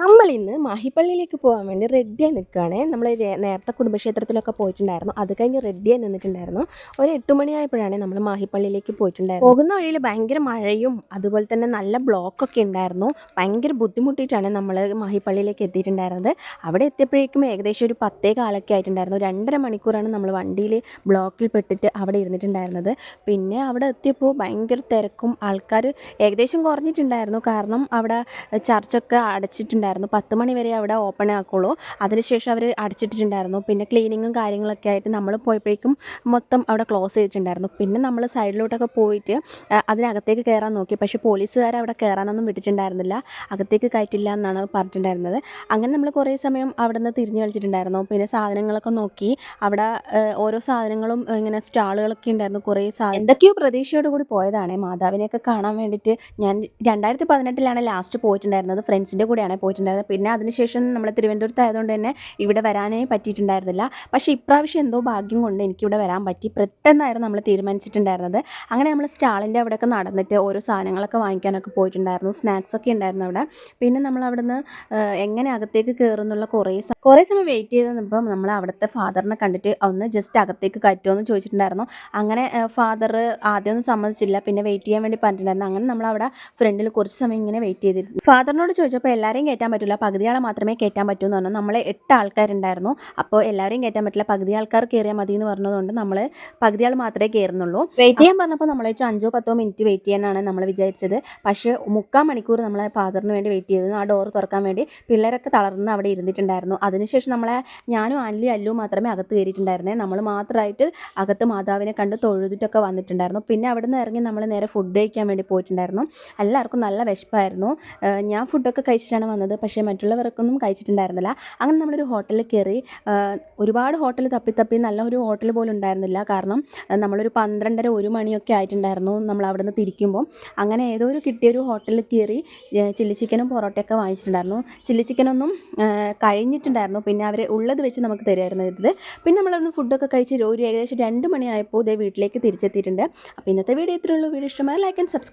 നമ്മൾ ഇന്ന് മാഹിപ്പള്ളിയിലേക്ക് പോകാൻ വേണ്ടി റെഡിയായി നിൽക്കുകയാണേ. നമ്മൾ നേരത്തെ കുടുംബക്ഷേത്രത്തിലൊക്കെ പോയിട്ടുണ്ടായിരുന്നു. അത് കഴിഞ്ഞ് റെഡിയായി നിന്നിട്ടുണ്ടായിരുന്നു. ഒരു എട്ട് മണിയായപ്പോഴാണ് നമ്മൾ മാഹിപ്പള്ളിയിലേക്ക് പോയിട്ടുണ്ടായിരുന്നത്. പോകുന്ന വഴിയിൽ ഭയങ്കര മഴയും അതുപോലെ തന്നെ നല്ല ബ്ലോക്കൊക്കെ ഉണ്ടായിരുന്നു. ഭയങ്കര ബുദ്ധിമുട്ടിയിട്ടാണ് നമ്മൾ മാഹിപ്പള്ളിയിലേക്ക് എത്തിയിട്ടുണ്ടായിരുന്നത്. അവിടെ എത്തിയപ്പോഴേക്കും ഏകദേശം ഒരു പത്തേ കാലൊക്കെ ആയിട്ടുണ്ടായിരുന്നു. രണ്ടര മണിക്കൂറാണ് നമ്മൾ വണ്ടിയിൽ ബ്ലോക്കിൽ പെട്ടിട്ട് അവിടെ ഇരുന്നിട്ടുണ്ടായിരുന്നത്. പിന്നെ അവിടെ എത്തിയപ്പോൾ ഭയങ്കര തിരക്കും. ആൾക്കാർ ഏകദേശം കുറഞ്ഞിട്ടുണ്ടായിരുന്നു. കാരണം അവിടെ ചർച്ചൊക്കെ അടച്ചിട്ടുണ്ടായിരുന്നു പത്ത് മണി വരെ അവിടെ ഓപ്പൺ ആക്കുള്ളൂ. അതിനുശേഷം അവർ അടച്ചിട്ടിട്ടുണ്ടായിരുന്നു. പിന്നെ ക്ലീനിങ്ങും കാര്യങ്ങളൊക്കെ ആയിട്ട് നമ്മൾ പോയപ്പോഴേക്കും മൊത്തം അവിടെ ക്ലോസ് ചെയ്തിട്ടുണ്ടായിരുന്നു. പിന്നെ നമ്മൾ സൈഡിലോട്ടൊക്കെ പോയിട്ട് അതിനകത്തേക്ക് കയറാൻ നോക്കി. പക്ഷേ പോലീസുകാർ അവിടെ കയറാനൊന്നും വിട്ടിട്ടുണ്ടായിരുന്നില്ല. അകത്തേക്ക് കയറ്റില്ല എന്നാണ് പറഞ്ഞിട്ടുണ്ടായിരുന്നത്. അങ്ങനെ നമ്മൾ കുറേ സമയം അവിടെ നിന്ന് തിരിഞ്ഞു കളിച്ചിട്ടുണ്ടായിരുന്നു. പിന്നെ സാധനങ്ങളൊക്കെ നോക്കി. അവിടെ ഓരോ സാധനങ്ങളും ഇങ്ങനെ സ്റ്റാളുകളൊക്കെ ഉണ്ടായിരുന്നു. കുറേ സാധനം എന്തൊക്കെയോ പ്രതീക്ഷയോട് കൂടി പോയതാണ്. മാതാവിനെയൊക്കെ കാണാൻ വേണ്ടിയിട്ട് ഞാൻ രണ്ടായിരത്തി പതിനെട്ടിലാണ് ലാസ്റ്റ് പോയിട്ടുണ്ടായിരുന്നത്. ഫ്രണ്ട്സിന്റെ കൂടെയാണ് പോയിട്ടുണ്ടായിരുന്നത് പിന്നെ അതിനുശേഷം നമ്മൾ തിരുവനന്തപുരത്ത് ആയതുകൊണ്ട് തന്നെ ഇവിടെ വരാനേ പറ്റിയിട്ടുണ്ടായിരുന്നില്ല. പക്ഷേ ഇപ്രാവശ്യം എന്തോ ഭാഗ്യം കൊണ്ട് എനിക്കിവിടെ വരാൻ പറ്റി. പെട്ടെന്നായിരുന്നു നമ്മൾ തീരുമാനിച്ചിട്ടുണ്ടായിരുന്നത്. അങ്ങനെ നമ്മൾ സ്റ്റാളിന്റെ അവിടെയൊക്കെ നടന്നിട്ട് ഓരോ സാധനങ്ങളൊക്കെ വാങ്ങിക്കാനൊക്കെ പോയിട്ടുണ്ടായിരുന്നു. സ്നാക്സൊക്കെ ഉണ്ടായിരുന്നു അവിടെ. പിന്നെ നമ്മൾ അവിടുന്ന് എങ്ങനെ അകത്തേക്ക് കയറുന്നുള്ള കുറേ കുറേ സമയം വെയിറ്റ് ചെയ്ത് നിന്നപ്പം നമ്മൾ അവിടുത്തെ ഫാദറിനെ കണ്ടിട്ട് ഒന്ന് ജസ്റ്റ് അകത്തേക്ക് കയറ്റുമോ എന്ന് ചോദിച്ചിട്ടുണ്ടായിരുന്നു. അങ്ങനെ ഫാദർ ആദ്യമൊന്നും സമ്മതിച്ചില്ല. പിന്നെ വെയിറ്റ് ചെയ്യാൻ വേണ്ടി പറഞ്ഞിട്ടുണ്ടായിരുന്നു. അങ്ങനെ നമ്മൾ അവിടെ ഫ്രണ്ടിൽ കുറച്ച് സമയം ഇങ്ങനെ വെയിറ്റ് ചെയ്തിരുന്നു. ഫാദറിനോട് ചോദിച്ചപ്പോൾ എല്ലാവരെയും പറ്റില്ല പകുതിയാളെ മാത്രമേ കയറ്റാൻ പറ്റൂ എന്ന് പറഞ്ഞു. നമ്മൾ എട്ട് ആൾക്കാരുണ്ടായിരുന്നു. അപ്പോൾ എല്ലാവരെയും കയറ്റാൻ പറ്റില്ല. പകുതി ആൾക്കാർ കയറിയാൽ മതി എന്ന് പറഞ്ഞതുകൊണ്ട് നമ്മൾ പകുതി ആൾ മാത്രമേ കയറുന്നുള്ളൂ വെയിറ്റ് ചെയ്യാൻ പറഞ്ഞപ്പോൾ നമ്മൾ വെച്ചാൽ അഞ്ചോ പത്തോ മിനിറ്റ് വെയിറ്റ് ചെയ്യാനാണ് നമ്മൾ വിചാരിച്ചത്. പക്ഷേ മുക്കാൽ മണിക്കൂർ നമ്മളെ ഫാദറിന് വേണ്ടി വെയിറ്റ് ചെയ്തു ആ ഡോർ തുറക്കാൻ വേണ്ടി പിള്ളേരൊക്കെ തളർന്ന് അവിടെ ഇരുന്നിട്ടുണ്ടായിരുന്നു. അതിനുശേഷം നമ്മളെ ഞാനും അല്ലു അല്ലു മാത്രമേ അകത്ത് കയറിയിട്ടുണ്ടായിരുന്നേ. നമ്മൾ മാത്രമായിട്ട് അകത്ത് മാതാവിനെ കണ്ട് തൊഴുതിട്ടൊക്കെ വന്നിട്ടുണ്ടായിരുന്നു. പിന്നെ അവിടെ നിന്ന് ഇറങ്ങി നമ്മൾ നേരെ ഫുഡ് കഴിക്കാൻ വേണ്ടി പോയിട്ടുണ്ടായിരുന്നു. എല്ലാവർക്കും നല്ല വിശപ്പായിരുന്നു. ഞാൻ ഫുഡൊക്കെ കഴിച്ചിട്ടാണ് വന്നത്. പക്ഷേ മറ്റുള്ളവർക്കൊന്നും കഴിച്ചിട്ടുണ്ടായിരുന്നില്ല. അങ്ങനെ നമ്മളൊരു ഹോട്ടലിൽ കയറി ഒരുപാട് ഹോട്ടൽ തപ്പി തപ്പി നല്ല ഒരു ഹോട്ടൽ പോലും ഉണ്ടായിരുന്നില്ല. കാരണം നമ്മളൊരു പന്ത്രണ്ടര ഒരു മണിയൊക്കെ ആയിട്ടുണ്ടായിരുന്നു നമ്മൾ അവിടെ നിന്ന് തിരിക്കുമ്പോൾ. അങ്ങനെ ഏതോ ഒരു കിട്ടിയൊരു ഹോട്ടലിൽ കയറി ചില്ലി ചിക്കനും പൊറോട്ടയൊക്കെ വാങ്ങിച്ചിട്ടുണ്ടായിരുന്നു. ചില്ലി ചിക്കനൊന്നും കഴിഞ്ഞിട്ടുണ്ടായിരുന്നു. പിന്നെ അവർ ഉള്ളത് വെച്ച് നമുക്ക് തരുമായിരുന്നു ഇത്. പിന്നെ നമ്മളവിടുന്ന് ഫുഡൊക്കെ കഴിച്ച് ഒരു ഏകദേശം രണ്ട് മണിയായപ്പോൾ ഇതേ വീട്ടിലേക്ക് തിരിച്ചെത്തിയിട്ടുണ്ട്. അപ്പോൾ ഇന്നത്തെ വീഡിയോ ഇത്രയുള്ളൂ വീഡിയോ ഇഷ്ടമായ ലൈക്ക് ആൻഡ് സബ്സ്ക്രൈബ്